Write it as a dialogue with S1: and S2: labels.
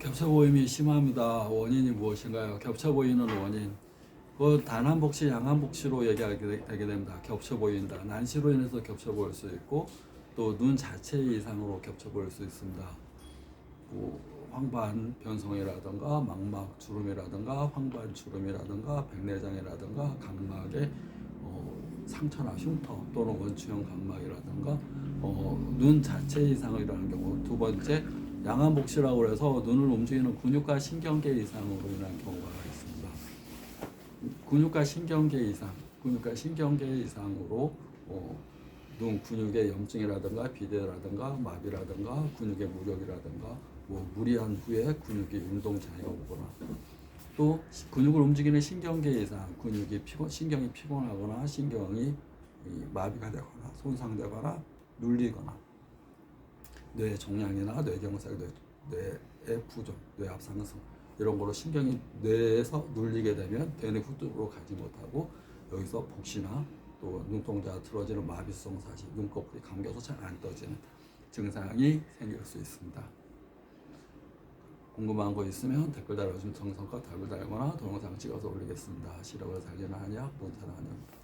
S1: 겹쳐 보임이 심합니다. 원인이 무엇인가요? 겹쳐 보이는 원인. 그 단한복시, 양한복시로 얘기하게 되- 되게 됩니다. 겹쳐 보인다. 난시로 인해서 겹쳐 보일 수 있고 또 눈 자체 이상으로 겹쳐 보일 수 있습니다. 뭐 황반 변성이라든가 망막 주름이라든가 황반 주름이라든가 백내장이라든가 각막에 어, 상처나 흉터 또는 원추형 각막이라든가 어, 눈 자체 이상이라는 경우 두 번째 양한복시라고 해서 눈을 움직이는 근육과 신경계 이상으로 인한 경우가 있습니다. 근육과 신경계 이상, 근육과 신경계 이상으로 어, 눈 근육의 염증이라든가 비대라든가 마비라든가 근육의 무력이라든가 뭐 무리한 후에 근육이 운동 장애가 오거나 또 시- 근육을 움직이는 신경계 이상, 근육이 피곤, 신경이 피곤하거나 신경이 이 마비가 되거나 손상되거나 눌리거나 뇌 종양이나 뇌경색, 뇌, 뇌의 부종, 뇌 압 상승 이런 거로 신경이 뇌에서 눌리게 되면 뇌의 후두로 가지 못하고 여기서 복시나 또 눈동자 틀어지는 마비성 사시, 눈꺼풀이 감겨서 잘 안 떠지는 증상이 생길 수 있습니다. 궁금한 거 있으면 댓글 달아주시면 정성껏 답을 달거나 동영상 찍어서 올리겠습니다. 시력을 살리는 한약 논사는 한약